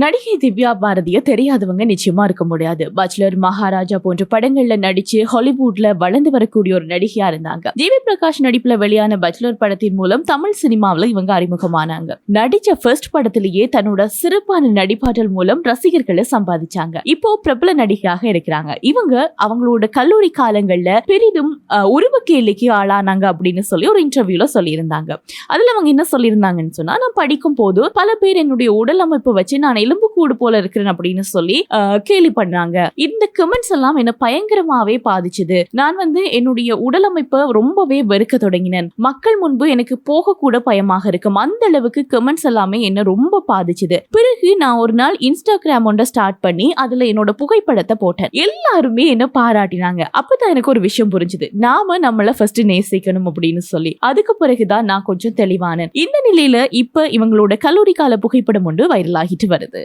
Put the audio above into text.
நடிகை திவ்யா பாரதிய தெரியாதவங்க நிச்சயமா இருக்க முடியாது. பச்லர் மகாராஜா போன்ற படங்கள்ல நடிச்சு ஹாலிவுட்ல வளர்ந்து வரக்கூடிய ஒரு நடிகையா இருந்தாங்க. ஜிவி பிரகாஷ் நடிப்புல வெளியான பச்லர் படத்தின் மூலம் தமிழ் சினிமாவில் இவங்க அறிமுகமானாங்க. நடிச்ச ஃபர்ஸ்ட் படத்திலேயே தன்னோட சிறப்பான நடிப்பாற்றல் மூலம் ரசிகர்களை சம்பாதிச்சாங்க. இப்போ பிரபல நடிகையாக இருக்கிறாங்க. இவங்க அவங்களோட கல்லூரி காலங்கள்ல பெரிதும் உருவ கேள்விக்கு ஆளானாங்க அப்படின்னு சொல்லி ஒரு இன்டர்வியூல சொல்லியிருந்தாங்க. அதுல அவங்க என்ன சொல்லியிருந்தாங்கன்னு சொன்னா நான் படிக்கும் போது பல பேர் என்னுடைய உடல் அமைப்பு வச்சு நான் எலும்பு கூடு போல இருக்கிறேன் அப்படின்னு சொல்லி ஆஹ், கேலி பண்ணாங்க. இந்த கமெண்ட்ஸ் எல்லாம் என்ன பயங்கரமாவே பாதிச்சது. நான் வந்து என்னுடைய உடல் அமைப்பை ரொம்பவே வெறுக்க தொடங்கினேன். மக்கள் முன்பு எனக்கு போக கூட பயமாக இருக்கும். அந்த அளவுக்கு கமெண்ட்ஸ் எல்லாமே என்ன ரொம்ப பாதிச்சது. பிறகு நான் ஒரு நாள் இன்ஸ்டாகிராம் ஒன்றை ஸ்டார்ட் பண்ணி அதுல என்னோட புகைப்படத்தை போட்டேன். எல்லாருமே என்ன பாராட்டினாங்க. அப்பதான் எனக்கு ஒரு விஷயம் புரிஞ்சுது. நாம நம்மள ஃபர்ஸ்ட் நேசிக்கணும் அப்படின்னு சொல்லி. அதுக்கு பிறகுதான் நான் கொஞ்சம் தெளிவானேன். இந்த நிலையில இப்ப இவங்களோட கல்லூரி கால புகைப்படம் ஒன்று வைரல் ஆகிட்டு வருது.